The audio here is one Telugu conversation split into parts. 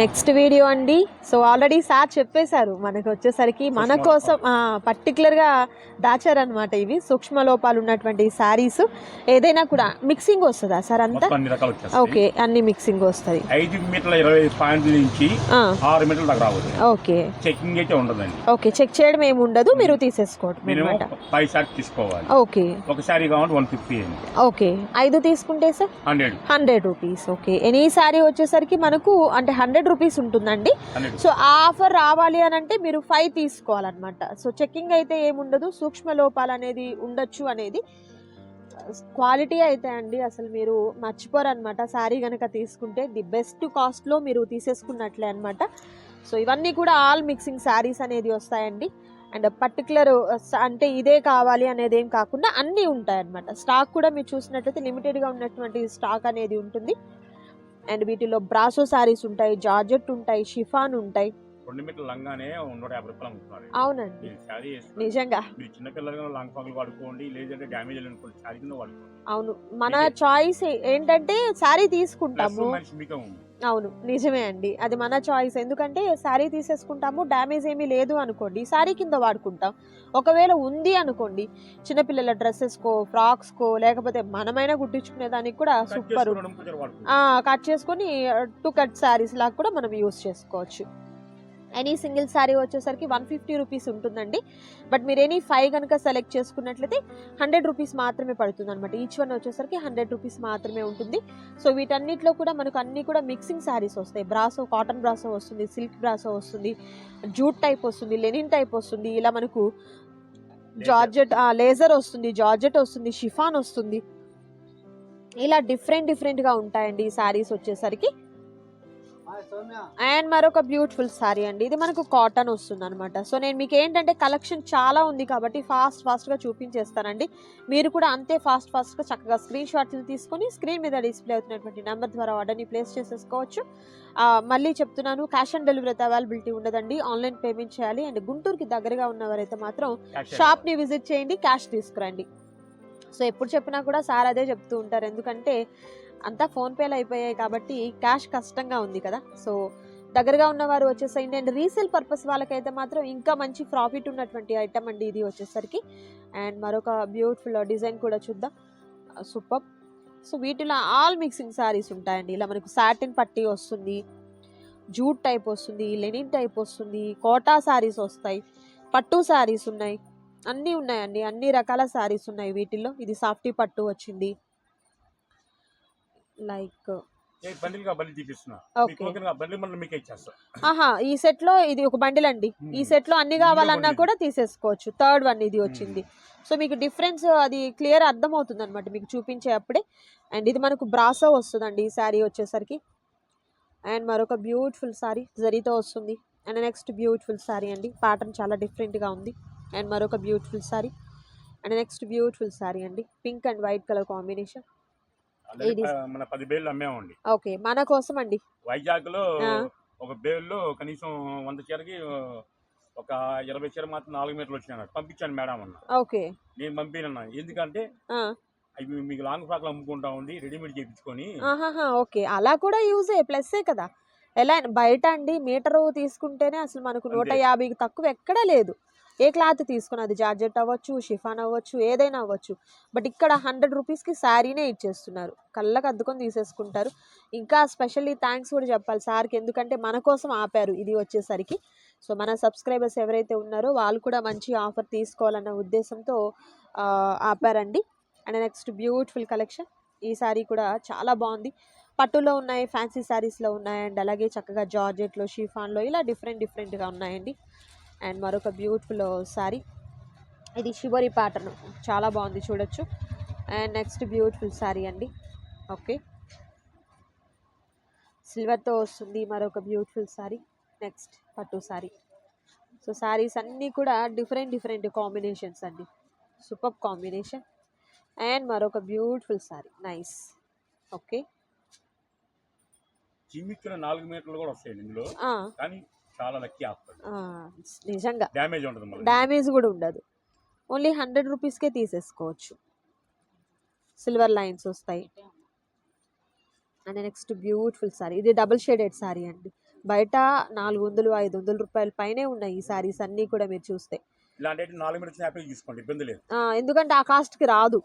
నెక్స్ట్ వీడియో అండి. సో ఆల్రెడీ సార్ చెప్పేశారు. మనకు వచ్చేసరికి మన కోసం పర్టికులర్గా దాచారనమాట ఇవి. సూక్ష్మ లోపాలు ఉన్నటువంటి శారీస్ ఏదైనా కూడా మిక్సింగ్ వస్తుందా సార్ అంతా? ఓకే అన్ని మిక్సింగ్ వస్తుంది ఐదు మీటర్ల ఇరవై పాయింట్ల నుంచి ఆరు మీటర్ల దాకా రావచ్చు. ఓకే చెకింగ్ అయితే ఉండదండి. ఓకే చెక్ చేయడం ఏమి ఉండదు. మీరు తీసేసుకోవడం అనమాట ఫైవ్ తీసుకోవాలి. ఓకే ఒక కావాలి వన్ ఫిఫ్టీ ఓకే ఐదు తీసుకుంటే sir? Hundred hundred rupees okay any sari వచ్చేసరికి మనకు అంటే హండ్రెడ్ రూపీస్ ఉంటుందండి. సో ఆ ఆఫర్ రావాలి అని అంటే మీరు ఫైవ్ తీసుకోవాలన్నమాట. సో చెక్కింగ్ అయితే ఏముండదు. సూక్ష్మ లోపాలు అనేది ఉండొచ్చు అనేది. క్వాలిటీ అయితే అండి అసలు మీరు మర్చిపోరు అనమాట శారీ కనుక తీసుకుంటే ది బెస్ట్ కాస్ట్లో మీరు తీసేసుకున్నట్లే అనమాట సో ఇవన్నీ కూడా ఆల్ మిక్సింగ్ శారీస్ అనేది వస్తాయండి. అండ్ పర్టికులర్ అంటే ఇదే కావాలి అనేది ఏం కాకుండా అన్నీ ఉంటాయి అన్నమాట స్టాక్ కూడా మీరు చూసినట్లయితే లిమిటెడ్గా ఉన్నటువంటి స్టాక్ అనేది ఉంటుంది. అండ్ వీటిలో బ్రాసో శారీస్ ఉంటాయి జార్జెట్ ఉంటాయి షిఫాన్ ఉంటాయి. రెండు లంగానే నూట యాభై రూపాయలు అమ్ముతున్నారు అవునండి. శారీ. నిజంగా. మీరు చిన్నపిల్లలుగా లాంగ్ వాడుకోండి లేదంటే డ్యామేజ్ అనుకోండి శారీ కింద వాడుకోండి. అవును. మన. చాయిస్ ఏంటంటే శారీ ప్లస్ తీసుకుంటాము మనిషి మీకే ఉంది. అవును నిజమే అండి. అది మన చాయిస్ ఎందుకంటే శారీ తీసేసుకుంటాము డ్యామేజ్ ఏమీ లేదు అనుకోండి శారీ కింద వాడుకుంటాం. ఒకవేళ ఉంది అనుకోండి చిన్నపిల్లల డ్రెస్సెస్కో ఫ్రాక్స్కో లేకపోతే మనమైనా కుట్టించుకునే దానికి కూడా సూపర్ కట్ చేసుకొని టూ కట్ శారీస్ లాగా కూడా మనం యూస్ చేసుకోవచ్చు. ఎనీ సింగిల్ శారీ వచ్చేసరికి వన్ ఫిఫ్టీ రూపీస్ ఉంటుందండి. బట్ మీరు ఎనీ ఫైవ్ కనుక సెలెక్ట్ చేసుకున్నట్లయితే హండ్రెడ్ రూపీస్ మాత్రమే పడుతుంది అనమాట ఈచ్ వన్ వచ్చేసరికి హండ్రెడ్ రూపీస్ మాత్రమే ఉంటుంది. సో వీటన్నిటిలో కూడా మనకు అన్ని కూడా మిక్సింగ్ శారీస్ వస్తాయి. బ్రాసో కాటన్ బ్రాసో వస్తుంది సిల్క్ బ్రాసో వస్తుంది జూట్ టైప్ వస్తుంది లెనిన్ టైప్ వస్తుంది. ఇలా మనకు జార్జెట్ లేజర్ వస్తుంది జార్జెట్ వస్తుంది షిఫాన్ వస్తుంది. ఇలా డిఫరెంట్ డిఫరెంట్గా ఉంటాయండి ఈ శారీస్ వచ్చేసరికి. అండ్ మరొక బ్యూటిఫుల్ శారీ అండి. ఇది మనకు కాటన్ వస్తుంది అనమాట సో నేను మీకు ఏంటంటే కలెక్షన్ చాలా ఉంది కాబట్టి ఫాస్ట్ ఫాస్ట్గా చూపించేస్తానండి. మీరు కూడా అంతే ఫాస్ట్ ఫాస్ట్గా చక్కగా స్క్రీన్ షాట్లు తీసుకొని స్క్రీన్ మీద డిస్ప్లే అవుతున్నటువంటి నెంబర్ ద్వారా ఆర్డర్ని ప్లేస్ చేసేసుకోవచ్చు. ఆ, మళ్ళీ చెప్తున్నాను క్యాష్ ఆన్ డెలివరీ అయితే అవైలబిలిటీ ఉండదండి. ఆన్లైన్ పేమెంట్ చేయాలి. అండ్ గుంటూరుకి దగ్గరగా ఉన్నవారైతే మాత్రం షాప్ని విజిట్ చేయండి క్యాష్ తీసుకురండి. సో ఎప్పుడు చెప్పినా కూడా సార్ అదే చెప్తూ ఉంటారు. ఎందుకంటే అంతా ఫోన్పేలు అయిపోయాయి కాబట్టి క్యాష్ కష్టంగా ఉంది కదా. సో దగ్గరగా ఉన్నవారు వచ్చేసేయండి. అండ్ రీసేల్ పర్పస్ వాళ్ళకైతే మాత్రం ఇంకా మంచి ప్రాఫిట్ ఉన్నటువంటి ఐటమ్ అండి ఇది వచ్చేసరికి. అండ్ మరొక బ్యూటిఫుల్ డిజైన్ కూడా చూద్దాం. సూపర్. సో వీటిలో ఆల్ మిక్సింగ్ శారీస్ ఉంటాయండి. ఇలా మనకు సాటిన్ పట్టి వస్తుంది జూట్ టైప్ వస్తుంది లెనిన్ టైప్ వస్తుంది కోటా శారీస్ వస్తాయి పట్టు శారీస్ ఉన్నాయి. అన్నీ ఉన్నాయండి. అన్ని రకాల శారీస్ ఉన్నాయి వీటిల్లో. ఇది సాఫ్టీ పట్టు వచ్చింది లైక్ ఏ బండిల్గా బండి చూపిస్తున్నా Okay. మీకు ఓకేనా బండి మళ్ళీ మీకే ఇచ్చేస్తా. ఆహా ఈ సెట్లో ఇది ఒక బండిల్ అండి ఈ. సెట్లో అన్ని కావాలన్నా. కూడా తీసేసుకోవచ్చు. థర్డ్ వన్ ఇది వచ్చింది. సో మీకు డిఫరెన్స్ అది క్లియర్ అర్థమవుతుంది అనమాట మీకు చూపించే అప్పుడే అండ్ ఇది మనకు బ్రాసో వస్తుందండి ఈ శారీ వచ్చేసరికి. అండ్ మరొక బ్యూటిఫుల్ శారీ జరీతో వస్తుంది. అండ్ నెక్స్ట్ బ్యూటిఫుల్ శారీ అండి. ప్యాటర్న్ చాలా డిఫరెంట్గా ఉంది. అండ్ మరొక beautiful sari. And next beautiful sari అండి. Pink and white colour combination. మన పది బేళ్ళు అమ్మేమండి. ఓకే. మన కోసం అండి వైజాగ్లో. ఒక బేల్లో కనీసం వంద చీరకి ఒక ఇరవై చీర మాత్రం నాలుగు మీటర్లు వచ్చినాయి పంపించాను మేడం అన్న. ఓకే. నేను పంపినన్నా. ఎందుకంటే అవి మీకు లాంగ్ ఫ్రాక్లు అమ్ముకుంటా ఉండి రెడీమేడ్ చేయించుకొని ఓకే. అలా కూడా యూజే. ప్లస్సే కదా. ఎలా బయట అండి మీటరు తీసుకుంటేనే అసలు మనకు నూట. యాభైకి తక్కువ ఎక్కడా లేదు. ఏ క్లాత్ తీసుకున్నా అది జార్జెట్ అవ్వచ్చు షిఫాన్ అవ్వచ్చు ఏదైనా అవ్వచ్చు. బట్ ఇక్కడ హండ్రెడ్ రూపీస్కి శారీనే ఇచ్చేస్తున్నారు. కళ్ళకు అద్దుకొని తీసేసుకుంటారు. ఇంకా స్పెషల్లీ థ్యాంక్స్ కూడా చెప్పాలి సార్కి. ఎందుకంటే మన కోసం ఆపారు ఇది వచ్చేసరికి. సో మన సబ్స్క్రైబర్స్ ఎవరైతే ఉన్నారో వాళ్ళు కూడా మంచి ఆఫర్ తీసుకోవాలన్న ఉద్దేశంతో ఆపారండి. And next beautiful collection. ఈ శారీ కూడా చాలా బాగుంది. పట్టులో ఉన్నాయి ఫ్యాన్సీ శారీస్లో ఉన్నాయి. అండ్ అలాగే చక్కగా జార్జెట్లో షీఫాన్లో ఇలా డిఫరెంట్ డిఫరెంట్గా ఉన్నాయండి. అండ్ మరొక బ్యూటిఫుల్ శారీ. ఇది షివరి ప్యాటర్న్. చాలా బాగుంది చూడొచ్చు. అండ్ నెక్స్ట్ బ్యూటిఫుల్ శారీ అండి. ఓకే. సిల్వర్తో వస్తుంది మరొక బ్యూటిఫుల్ శారీ. నెక్స్ట్ పట్టు శారీ. సో శారీస్ అన్నీ కూడా డిఫరెంట్ డిఫరెంట్ కాంబినేషన్స్ అండి. Super combination. అండ్ మరొక బ్యూటిఫుల్ సారీ నైస్. ఓకే. నాలుగు మీటర్లు కూడా వస్తాయండి ఇందులో. కానీ చాలా లక్కీ నిజంగా. డ్యామేజ్ మళ్ళీ డ్యామేజ్ కూడా ఉండదు. ఓన్లీ హండ్రెడ్ రూపీస్కే తీసేసుకోవచ్చు. సిల్వర్ లైన్స్ వస్తాయి. అండ్ నెక్స్ట్ బ్యూటిఫుల్ సారీ ఇది డబుల్ షేడెడ్ సారీ అండి. బయట నాలుగు వందలు ఐదు వందల రూపాయల పైనే ఉన్నాయి ఈ సారీస్ అన్నీ కూడా మీరు చూస్తే. ఇలాంటి నాలుగు మీటర్స్ హ్యాపీ తీసుకోండి. ఇబ్బంది లేదు. ఆ, ఎందుకంటే ఆ కాస్ట్కి రాదు.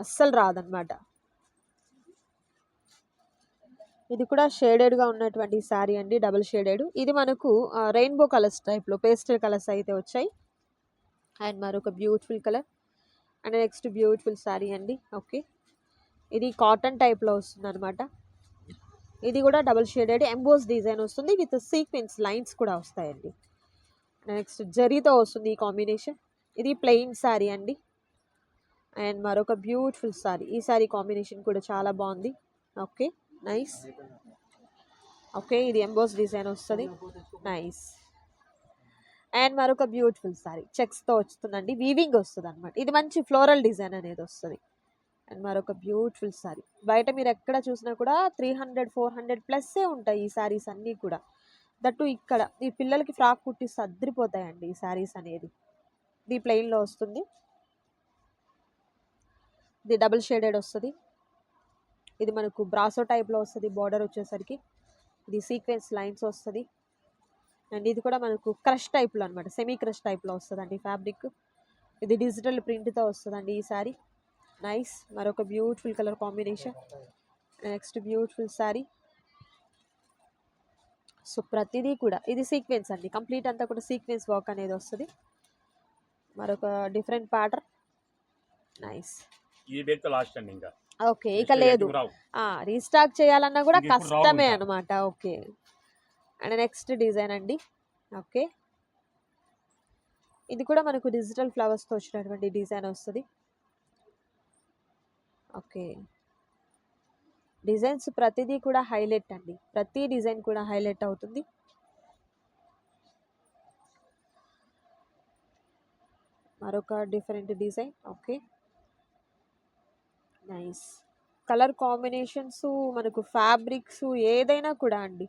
అస్సలు రాదనమాట ఇది కూడా షేడెడ్గా ఉన్నటువంటి శారీ అండి డబుల్ షేడెడ్ ఇది మనకు రెయిన్బో కలర్స్ టైప్లో పేస్టల్ కలర్స్ అయితే వచ్చాయి. అండ్ మరొక beautiful colour and next beautiful sari అండి ఓకే ఇది కాటన్ టైప్లో వస్తుంది అనమాట ఇది కూడా డబుల్ షేడెడ్ ఎంబోస్ డిజైన్ వస్తుంది విత్ సీక్వెన్స్ లైన్స్ కూడా వస్తాయండి. నెక్స్ట్ జరీతో వస్తుంది ఈ కాంబినేషన్ ఇది ప్లెయిన్ శారీ అండి. అండ్ మరొక బ్యూటిఫుల్ సారీ ఈ శారీ కాంబినేషన్ కూడా చాలా బాగుంది ఓకే నైస్ ఓకే ఇది ఎంబోస్ డిజైన్ వస్తుంది. నైస్ అండ్ మరొక బ్యూటిఫుల్ సారీ చెక్స్తో వస్తుందండి. వీవింగ్ వస్తుంది అనమాట ఇది మంచి ఫ్లోరల్ డిజైన్ అనేది వస్తుంది. అండ్ మరొక బ్యూటిఫుల్ సారీ బయట మీరు ఎక్కడ చూసినా కూడా త్రీ హండ్రెడ్ ఫోర్ హండ్రెడ్ ప్లస్సే ఉంటాయి ఈ సారీస్ అన్నీ కూడా. దట్టు ఇక్కడ ఈ పిల్లలకి ఫ్రాక్ కుట్టి సర్దిరిపోతాయండి ఈ సారీస్ అనేది. ఇది ప్లెయిన్లో వస్తుంది. ఇది డబుల్ షేడెడ్ వస్తుంది. ఇది మనకు బ్రాసో టైప్లో వస్తుంది బార్డర్ వచ్చేసరికి. ఇది సీక్వెన్స్ లైన్స్ వస్తుంది. అండ్ ఇది కూడా మనకు క్రష్ టైప్లో అనమాట సెమీ క్రష్ టైప్లో వస్తుందండి ఫ్యాబ్రిక్ ఇది డిజిటల్ ప్రింట్తో వస్తుందండి ఈ సారీ నైస్ మరొక beautiful colour combination next beautiful sari so ప్రతిదీ కూడా ఇది సీక్వెన్స్ అండి. కంప్లీట్ అంతా కూడా సీక్వెన్స్ వర్క్ అనేది వస్తుంది. మరొక డిఫరెంట్ ప్యాటర్న్ నైస్ ఈ లాస్ట్ అండి ఇంకా. ఓకే ఇక లేదు. రీస్టాక్ చేయాలన్నా కూడా కష్టమే. అనమాట ఓకే. అండ్ నెక్స్ట్ డిజైన్ అండి ఓకే. ఇది కూడా మనకు డిజిటల్ ఫ్లవర్స్తో వచ్చినటువంటి డిజైన్ వస్తుంది. ఓకే. డిజైన్స్ ప్రతిదీ కూడా హైలైట్ అండి ప్రతి డిజైన్ కూడా హైలైట్ అవుతుంది. మరొక different design okay. Nice. Colour combinations మనకు ఫ్యాబ్రిక్స్ ఏదైనా కూడా అండి.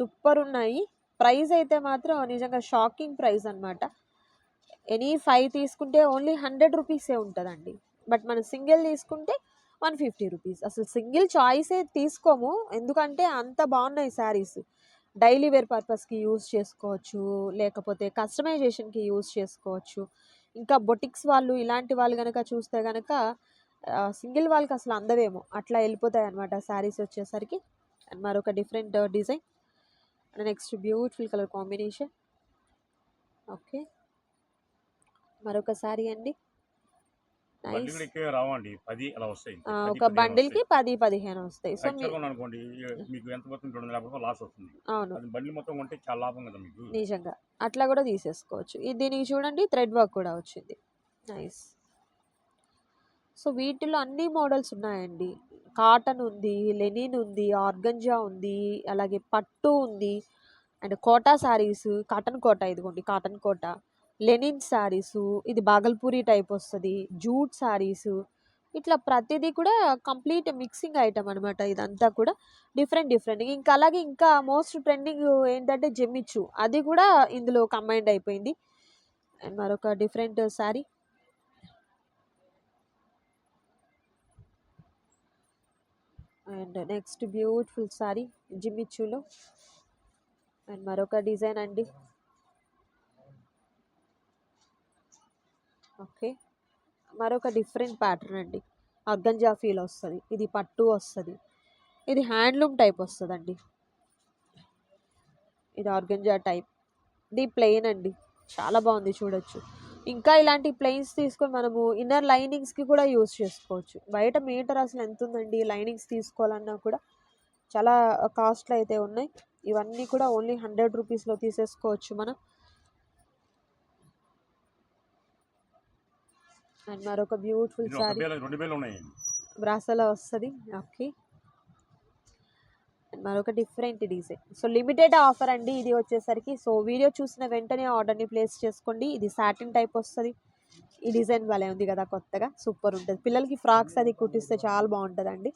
సూపర్ ఉన్నాయి. ప్రైస్ అయితే మాత్రం నిజంగా షాకింగ్ ప్రైస్ అన్నమాట. ఎనీ ఫైవ్ తీసుకుంటే ఓన్లీ హండ్రెడ్ రూపీసే ఉంటుందండి. బట్ మనం సింగిల్ తీసుకుంటే వన్ ఫిఫ్టీ రూపీస్. అసలు సింగిల్ చాయిసే తీసుకోము. ఎందుకంటే అంత బాగున్నాయి శారీస్. డైలీ వేర్ పర్పస్కి యూజ్ చేసుకోవచ్చు. లేకపోతే కస్టమైజేషన్కి యూజ్ చేసుకోవచ్చు. ఇంకా బొటిక్స్ వాళ్ళు ఇలాంటి వాళ్ళు కనుక చూస్తే కనుక సింగిల్ వాళ్ళకి అసలు అందవేమో. అట్లా వెళ్ళిపోతాయి అనమాట శారీస్ వచ్చేసరికి. అండ్ మరొక different design. And next beautiful colour combination. Okay. మరొక శారీ అండి. ఒక బండిల్కి వస్తాయి. పది పదిహేను వస్తాయి. సో మీకు నిజంగా. అట్లా కూడా తీసేసుకోవచ్చు. దీనికి చూడండి థ్రెడ్ వర్క్ కూడా వచ్చింది. నైస్. సో వీటిలో అన్ని మోడల్స్ ఉన్నాయండి. కాటన్ ఉంది లెనిన్ ఉంది ఆర్గంజా ఉంది అలాగే పట్టు ఉంది అండ్ కోటా శారీస్ కాటన్ కోట ఇదిగోండి కాటన్ కోట. లెనిన్ శారీస్ ఇది బాగల్పూరి టైప్ వస్తుంది జూట్ శారీస్. ఇట్లా ప్రతిదీ కూడా కంప్లీట్ మిక్సింగ్ ఐటమ్ అనమాట ఇదంతా కూడా డిఫరెంట్ డిఫరెంట్. ఇంకా అలాగే ఇంకా మోస్ట్ ట్రెండింగ్ ఏంటంటే జెమ్మిచ్చు అది కూడా ఇందులో కంబైండ్ అయిపోయింది. అండ్ మరొక different sari. And next beautiful sari జిమ్మిచ్చులో and మరొక డిజైన్ అండి. ఓకే. మరొక డిఫరెంట్ ప్యాటర్న్ అండి. అగ్గంజా ఫీల్ వస్తుంది. ఇది పట్టు వస్తుంది. ఇది హ్యాండ్లూమ్ టైప్ వస్తుందండి. ఇది ఆర్గంజా టైప్. ఇది ప్లెయిన్ అండి. చాలా బాగుంది చూడొచ్చు. ఇంకా ఇలాంటి ప్లెయిన్స్ తీసుకొని మనము ఇన్నర్ లైనింగ్స్కి కూడా యూస్ చేసుకోవచ్చు. బయట మీటర్ అసలు ఎంత ఉందండి లైనింగ్స్ తీసుకోవాలన్నా కూడా? చాలా కాస్ట్లు అయితే ఉన్నాయి. ఇవన్నీ కూడా ఓన్లీ హండ్రెడ్ రూపీస్లో తీసేసుకోవచ్చు మనం. అండ్ మరొక బ్యూటిఫుల్ శారీ బ్రాసలో వస్తుంది. ఓకే మరొక different design so limited offer అండి. ఇది వచ్చేసరికి. సో వీడియో చూసిన వెంటనే ఆర్డర్ని ప్లేస్ చేసుకోండి. ఇది సాటిన్ టైప్ వస్తుంది. ఈ డిజైన్ భలే ఉంది కదా కొత్తగా. సూపర్ ఉంటుంది. పిల్లలకి ఫ్రాక్స్ అది కుట్టిస్తే చాలా బాగుంటుందండి.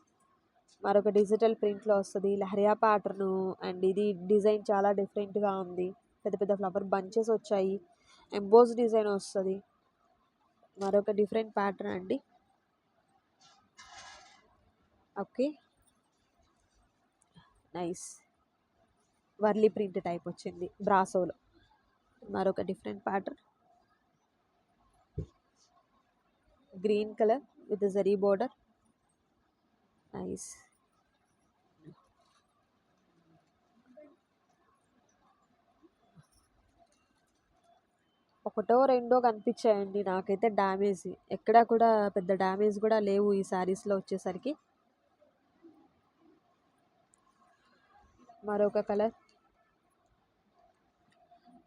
మరొక డిజిటల్ ప్రింట్లో వస్తుంది. లహరియా ప్యాటర్ను అండ్ ఇది డిజైన్ చాలా డిఫరెంట్గా ఉంది. పెద్ద పెద్ద ఫ్లవర్ బంచెస్ వచ్చాయి. ఎంబోస్ డిజైన్ వస్తుంది. మరొక డిఫరెంట్ ప్యాటర్న్ అండి. Okay nice Warli print type వచ్చింది. బ్రాసోలో మరొక different pattern green colour with zari border nice ఒకటో రెండో కనిపించాయండి. నాకైతే డ్యామేజ్ ఎక్కడా కూడా పెద్ద డ్యామేజ్ కూడా లేవు ఈ శారీస్లో వచ్చేసరికి. మరొక కలర్.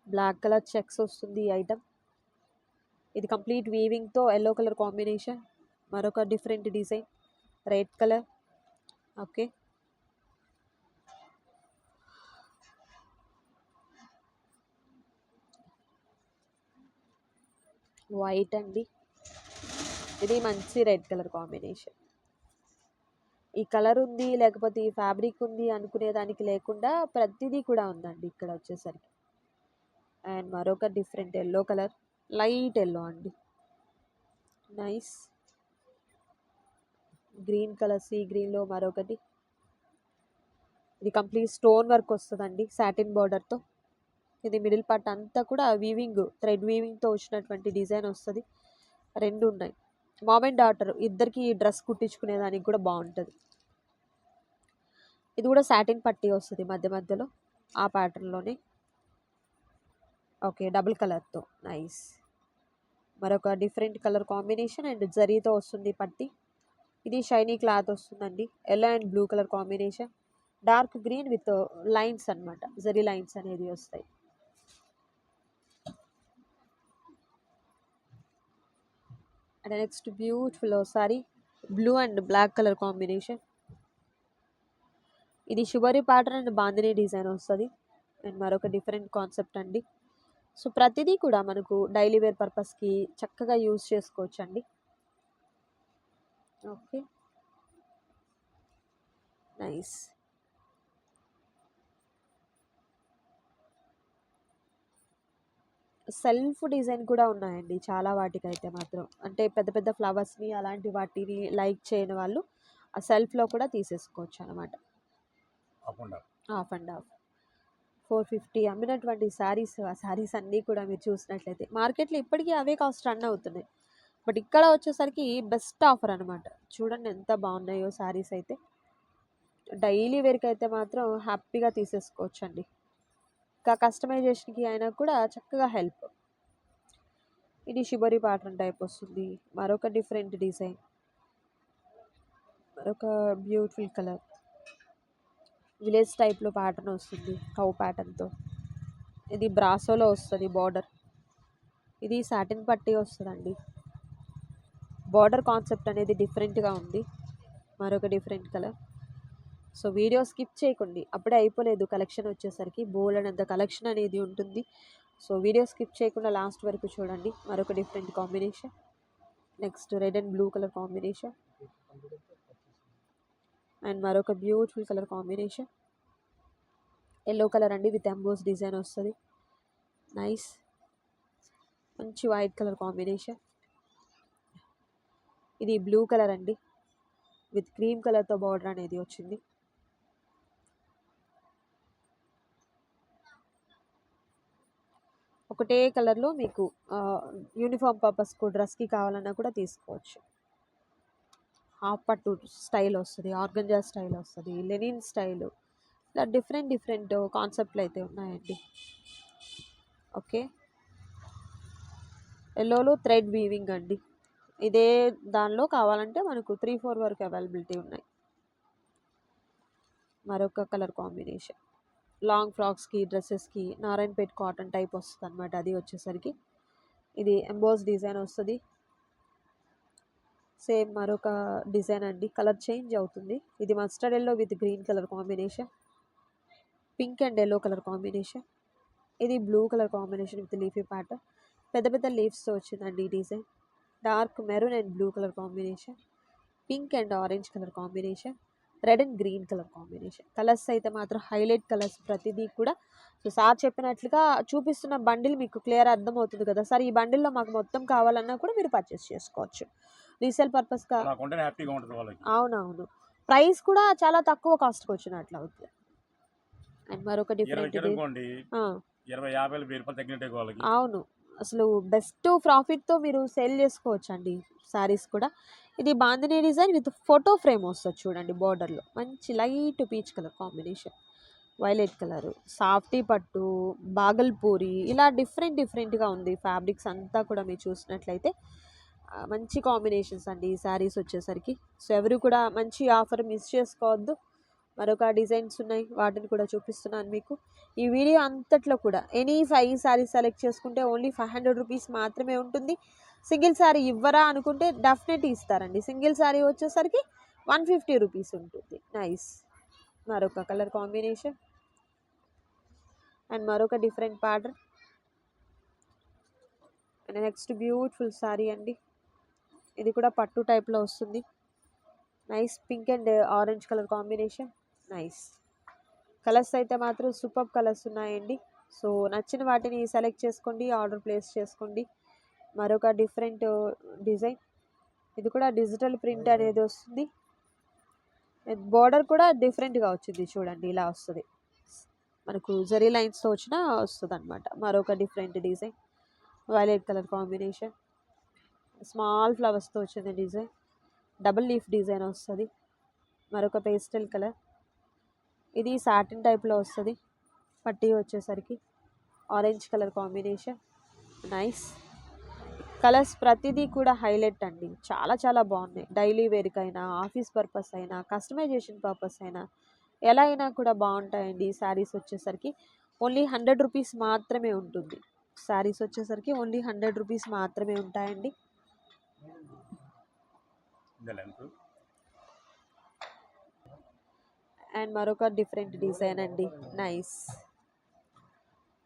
బ్లాక్ కలర్ చెక్స్ వస్తుంది ఈ ఐటమ్. ఇది కంప్లీట్ వీవింగ్తో ఎల్లో కలర్ కాంబినేషన్. మరొక different design red colour. Okay. White అండి. ఇది మంచి రెడ్ కలర్ కాంబినేషన్. ఈ కలర్ ఉంది లేకపోతే ఈ ఫ్యాబ్రిక్ ఉంది అనుకునే దానికి లేకుండా ప్రతిదీ కూడా ఉందండి ఇక్కడ వచ్చేసరికి. అండ్ మరొక different yellow colour light yellow అండి. నైస్. గ్రీన్ కలర్ సీ గ్రీన్లో మరొకటి. ఇది కంప్లీట్ స్టోన్ వర్క్ వస్తుందండి సాటిన్ బార్డర్తో. ఇది మిడిల్ పార్ట్ అంతా కూడా వీవింగ్ థ్రెడ్ వీవింగ్తో వచ్చినటువంటి డిజైన్ వస్తుంది. రెండు ఉన్నాయి. మామ్ అండ్ డాటర్ ఇద్దరికి డ్రెస్ కుట్టించుకునే దానికి కూడా బాగుంటుంది. ఇది కూడా సాటిన్ పట్టి వస్తుంది మధ్య మధ్యలో ఆ ప్యాటర్న్లోనే ఓకే డబుల్ కలర్తో నైస్ మరొక డిఫరెంట్ కలర్ కాంబినేషన్ అండ్ జరీతో వస్తుంది పట్టి. ఇది షైనీ క్లాత్ వస్తుందండి. Yellow and blue colour combination dark green with lines అనమాట జరీ లైన్స్ అనేది వస్తాయి. And next beautiful sari blue and black colour combination ఇది షుగరీ ప్యాటర్న్ అండ్ బాందినీ డిజైన్ వస్తుంది. అండ్ మరొక డిఫరెంట్ కాన్సెప్ట్ అండి. సో ప్రతిదీ కూడా మనకు డైలీ వేర్ పర్పస్కి చక్కగా యూజ్ చేసుకోవచ్చు అండి ఓకే. నైస్. సెల్ఫ్ డిజైన్ కూడా ఉన్నాయండి. చాలా వాటికైతే మాత్రం. అంటే పెద్ద పెద్ద ఫ్లవర్స్ని అలాంటి వాటిని లైక్ చేయని వాళ్ళు ఆ సెల్ఫ్లో కూడా తీసేసుకోవచ్చు అనమాట up and down half and half four fifty అమ్మినటువంటి saris ఆ శారీస్ అన్నీ కూడా మీరు చూసినట్లయితే మార్కెట్లో ఇప్పటికీ అవే కాస్ట్ రన్ అవుతున్నాయి. బట్ ఇక్కడ వచ్చేసరికి బెస్ట్ ఆఫర్ అనమాట చూడండి ఎంత బాగున్నాయో శారీస్ అయితే. డైలీ వేర్కి అయితే మాత్రం హ్యాపీగా తీసేసుకోవచ్చు అండి ఇంకా కస్టమైజేషన్కి అయినా కూడా చక్కగా హెల్ప్. ఇది షిబరి ప్యాటర్న్ టైప్ వస్తుంది. మరొక డిఫరెంట్ డిజైన్. మరొక బ్యూటిఫుల్ కలర్ విలేజ్ టైప్లో ప్యాటర్న్ వస్తుంది కౌ ప్యాటర్న్తో. ఇది బ్రాసోలో వస్తుంది బార్డర్. ఇది సాటిన్ పట్టీ వస్తుందండి. బార్డర్ కాన్సెప్ట్ అనేది డిఫరెంట్గా ఉంది మరొక different colour. So video skip చేయకండి అప్పుడే అయిపోలేదు కలెక్షన్ వచ్చేసరికి బోలెడంత కలెక్షన్ అనేది ఉంటుంది. సో వీడియో స్కిప్ చేయకుండా లాస్ట్ వరకు చూడండి మరొక different combination. Next red and blue colour combination. And మరొక beautiful colour combination. Yellow colour అండి విత్ ఎంబోస్ డిజైన్ వస్తుంది. నైస్. మంచి వైట్ కలర్ కాంబినేషన్. ఇది బ్లూ కలర్ అండి. విత్ క్రీమ్ కలర్తో బార్డర్ అనేది వచ్చింది. ఒకటే కలర్లో మీకు యూనిఫామ్ పర్పస్కు డ్రెస్కి కావాలన్నా కూడా తీసుకోవచ్చు. హాఫ్ పట్టు స్టైల్ వస్తుంది ఆర్గంజా స్టైల్ వస్తుంది లెనిన్ స్టైల్. ఇలా డిఫరెంట్ డిఫరెంట్ కాన్సెప్ట్లు అయితే ఉన్నాయండి. ఓకే. ఎల్లోలో థ్రెడ్ వీవింగ్ అండి. ఇదే దానిలో కావాలంటే మనకు త్రీ ఫోర్ వరకు అవైలబిలిటీ ఉన్నాయి. మరొక కలర్ కాంబినేషన్. లాంగ్ ఫ్రాక్స్కి డ్రెస్సెస్కి నారాయణపేట్ కాటన్ టైప్ వస్తుంది అనమాట అది వచ్చేసరికి. ఇది ఎంబోస్ డిజైన్ వస్తుంది. సేమ్ మరొక డిజైన్ అండి. కలర్ చేంజ్ అవుతుంది. ఇది mustard yellow with green colour combination. Pink and yellow colour combination. ఇది blue colour combination with leafy pattern. పెద్ద పెద్ద లీవ్స్తో వచ్చిందండి ఈ design. Dark maroon and blue colour combination. Pink and orange colour combination. Red and green colour combination. Colours అయితే మాత్రం హైలైట్ కలర్స్ ప్రతిదీ కూడా. సో సార్ చెప్పినట్లుగా చూపిస్తున్న బండిల్ మీకు క్లియర్ అర్థమవుతుంది కదా. సార్ ఈ బండిల్లో మాకు మొత్తం కావాలన్నా కూడా మీరు పర్చేస్ చేసుకోవచ్చు. రీసేల్ పర్పస్గా అలా కొంటేనే హ్యాపీగా ఉంటుంది వాళ్ళకి. అవునవును. ప్రైస్ కూడా చాలా తక్కువ కాస్ట్కి వచ్చినట్లు అవుతుంది అండ్ మరొక డిఫరెంట్ అవును. అసలు బెస్ట్ ప్రాఫిట్తో మీరు సేల్ చేసుకోవచ్చు అండి శారీస్ కూడా. ఇది bandhani design with photo frame వస్తుంది చూడండి బార్డర్లో. మంచి light peach colour combination. Violet colour softy పట్టు బాగల్పూరి ఇలా డిఫరెంట్ డిఫరెంట్గా ఉంది ఫ్యాబ్రిక్స్ అంతా కూడా మీరు చూసినట్లయితే. మంచి కాంబినేషన్స్ అండి ఈ శారీస్ వచ్చేసరికి. సో ఎవరు కూడా మంచి ఆఫర్ మిస్ చేసుకోవద్దు. మరొక డిజైన్స్ ఉన్నాయి. వాటిని కూడా చూపిస్తున్నాను మీకు. ఈ వీడియో అంతట్లో కూడా ఎనీ ఫైవ్ శారీస్ సెలెక్ట్ చేసుకుంటే ఓన్లీ ఫైవ్ హండ్రెడ్ రూపీస్ మాత్రమే ఉంటుంది. సింగిల్ శారీ ఇవ్వరా అనుకుంటే డెఫినెట్ ఇస్తారండి. సింగిల్ శారీ వచ్చేసరికి వన్ ఫిఫ్టీ రూపీస్ ఉంటుంది. నైస్ మరొక కలర్ కాంబినేషన్ అండ్ మరొక different pattern and next beautiful sari అండి. ఇది కూడా పట్టు టైప్లో వస్తుంది. Nice pink and orange colour combination nice colours అయితే మాత్రం సూపర్ కలర్స్ ఉన్నాయండి. సో నచ్చిన వాటిని సెలెక్ట్ చేసుకోండి ఆర్డర్ ప్లేస్ చేసుకోండి. మరొక డిఫరెంట్ డిజైన్ ఇది కూడా డిజిటల్ ప్రింట్ అనేది వస్తుంది. బోర్డర్ కూడా డిఫరెంట్గా వచ్చింది చూడండి ఇలా వస్తుంది. మనకు జరీ లైన్స్తో వచ్చిన వస్తుంది అనమాట మరొక different design violet colour combination small ఫ్లవర్స్తో వచ్చింది డిజైన్. డబుల్ లీఫ్ డిజైన్ వస్తుంది. మరొక పేస్టల్ కలర్. ఇది సాటిన్ టైప్లో వస్తుంది. పట్టీ వచ్చేసరికి. Orange colour combination. Nice. Colours ప్రతిదీ కూడా హైలైట్ అండి. చాలా చాలా బాగున్నాయి. డైలీ వేర్కైనా ఆఫీస్ పర్పస్ అయినా కస్టమైజేషన్ పర్పస్ అయినా ఎలా అయినా కూడా బాగుంటాయండి శారీస్ వచ్చేసరికి. ఓన్లీ హండ్రెడ్ రూపీస్ మాత్రమే ఉంటుంది. శారీస్ వచ్చేసరికి ఓన్లీ హండ్రెడ్ రూపీస్ మాత్రమే ఉంటాయండి. అండ్ మరొక డిఫరెంట్ డిజైన్ అండి. Nice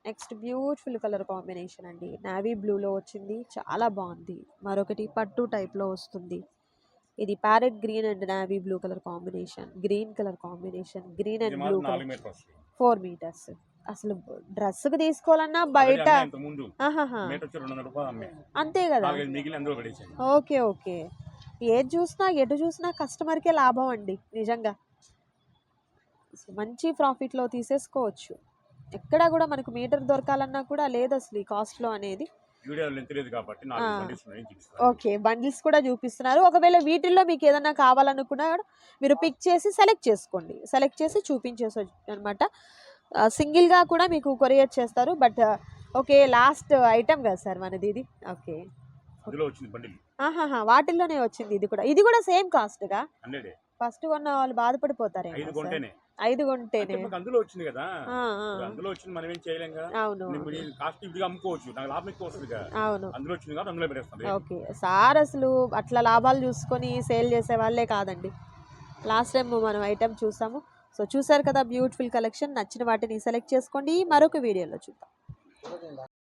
next beautiful colour combination అండి. నావీ బ్లూలో వచ్చింది. చాలా బాగుంది. మరొకటి పట్టు టైప్లో వస్తుంది. ఇది parrot green and navy blue colour combination green colour combination green and blue colour four metres అసలు డ్రెస్కి తీసుకోవాలన్నా బయట అంతే కదా. ఓకే ఓకే. ఏది చూసినా ఎటు చూసినా కస్టమర్కే లాభం అండి నిజంగా. మంచి ప్రాఫిట్లో తీసేసుకోవచ్చు. ఎక్కడ కూడా మనకు మీటర్ దొరకాలన్నా కూడా లేదు అసలు ఈ కాస్ట్లో అనేది. ఓకే బండిల్స్ కూడా చూపిస్తున్నారు. ఒకవేళ వీటిల్లో మీకు ఏదైనా కావాలనుకున్నా మీరు పిక్ చేసి సెలెక్ట్ చేసుకోండి. సెలెక్ట్ చేసి చూపించేసి అనమాట. సింగిల్గా కూడా మీకు కొరియర్ చేస్తారు. బట్ ఓకే లాస్ట్ ఐటమ్ కదా సార్ మనది ఇది. ఓకే. ఆహాహా వాటిల్లోనే వచ్చింది ఇది కూడా. ఇది కూడా సేమ్ కాస్ట్గా హండ్రెడ్ ఫస్ట్ కొన్న వాళ్ళు బాధపడిపోతారేమో ఐదు. కొంటేనే. అందులో వచ్చింది కదా? అందులో వచ్చింది మనం ఏం చేయలేం కదా? అవును. కాస్ట్ అమ్ముకోవచ్చు. నాకు లాభం ఎక్కువ వస్తుంది కదా? అవును. అందులో వచ్చింది కాబట్టి అందులో ఓకే. సార్ అసలు అట్లా లాభాలు చూసుకొని సేల్ చేసే వాళ్ళే కాదండి. లాస్ట్ టైం మనం ఐటెం చూసాము. సో చూసారు కదా బ్యూటిఫుల్ కలెక్షన్. నచ్చిన వాటిని సెలెక్ట్ చేసుకోండి. మరొక వీడియోలో చూద్దాం.